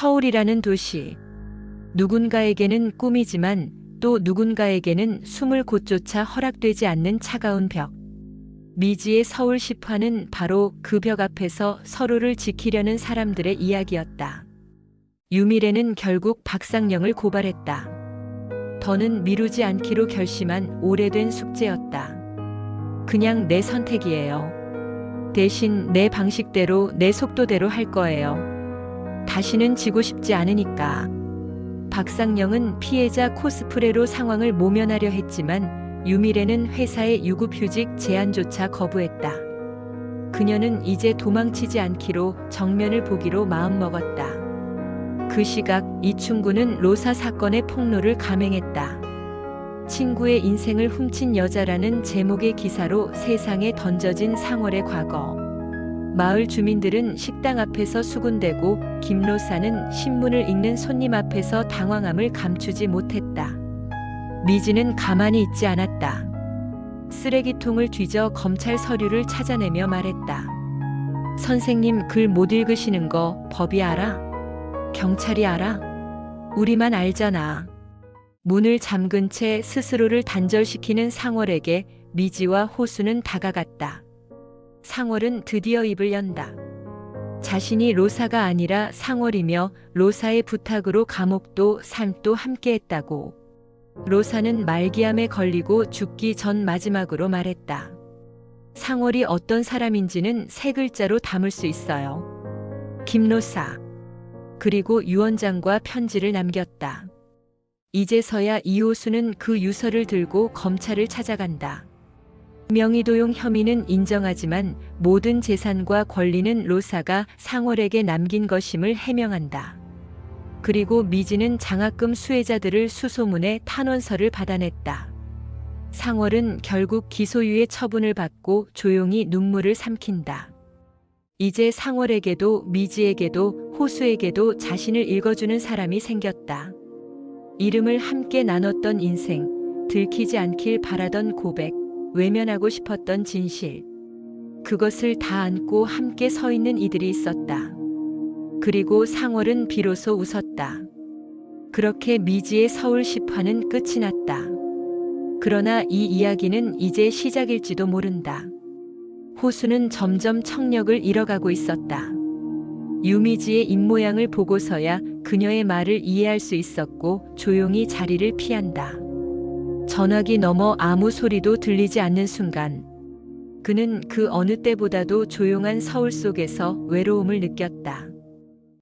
서울이라는 도시. 누군가에게는 꿈이지만 또 누군가에게는 숨을 곳조차 허락되지 않는 차가운 벽. 미지의 서울 시파는 바로 그 벽 앞에서 서로를 지키려는 사람들의 이야기였다. 유미래는 결국 박상영을 고발했다. 더는 미루지 않기로 결심한 오래된 숙제였다. 그냥 내 선택이에요. 대신 내 방식대로 내 속도대로 할 거예요. 다시는 지고 싶지 않으니까. 박상영은 피해자 코스프레로 상황을 모면하려 했지만 유미래는 회사의 유급휴직 제안조차 거부했다. 그녀는 이제 도망치지 않기로 정면을 보기로 마음먹었다. 그 시각 이충구는 로사 사건의 폭로를 감행했다. 친구의 인생을 훔친 여자라는 제목의 기사로 세상에 던져진 상월의 과거. 마을 주민들은 식당 앞에서 수군대고 김로사는 신문을 읽는 손님 앞에서 당황함을 감추지 못했다. 미지는 가만히 있지 않았다. 쓰레기통을 뒤져 검찰 서류를 찾아내며 말했다. 선생님 글 못 읽으시는 거 법이 알아? 경찰이 알아? 우리만 알잖아. 문을 잠근 채 스스로를 단절시키는 상월에게 미지와 호수는 다가갔다. 상월은 드디어 입을 연다. 자신이 로사가 아니라 상월이며 로사의 부탁으로 감옥도 삶도 함께했다고. 로사는 말기암에 걸리고 죽기 전 마지막으로 말했다. 상월이 어떤 사람인지는 세 글자로 담을 수 있어요. 김로사. 그리고 유원장과 편지를 남겼다. 이제서야 이호수는 그 유서를 들고 검찰을 찾아간다. 명의도용 혐의는 인정하지만 모든 재산과 권리는 로사가 상월에게 남긴 것임을 해명한다. 그리고 미지는 장학금 수혜자들을 수소문해 탄원서를 받아냈다. 상월은 결국 기소유예 처분을 받고 조용히 눈물을 삼킨다. 이제 상월에게도 미지에게도 호수에게도 자신을 읽어주는 사람이 생겼다. 이름을 함께 나눴던 인생, 들키지 않길 바라던 고백, 외면하고 싶었던 진실. 그것을 다 안고 함께 서 있는 이들이 있었다. 그리고 상월은 비로소 웃었다. 그렇게 미지의 서울 시파는 끝이 났다. 그러나 이 이야기는 이제 시작일지도 모른다. 호수는 점점 청력을 잃어가고 있었다. 유미지의 입모양을 보고서야 그녀의 말을 이해할 수 있었고 조용히 자리를 피한다. 전화기 너머 아무 소리도 들리지 않는 순간 그는 그 어느 때보다도 조용한 서울 속에서 외로움을 느꼈다.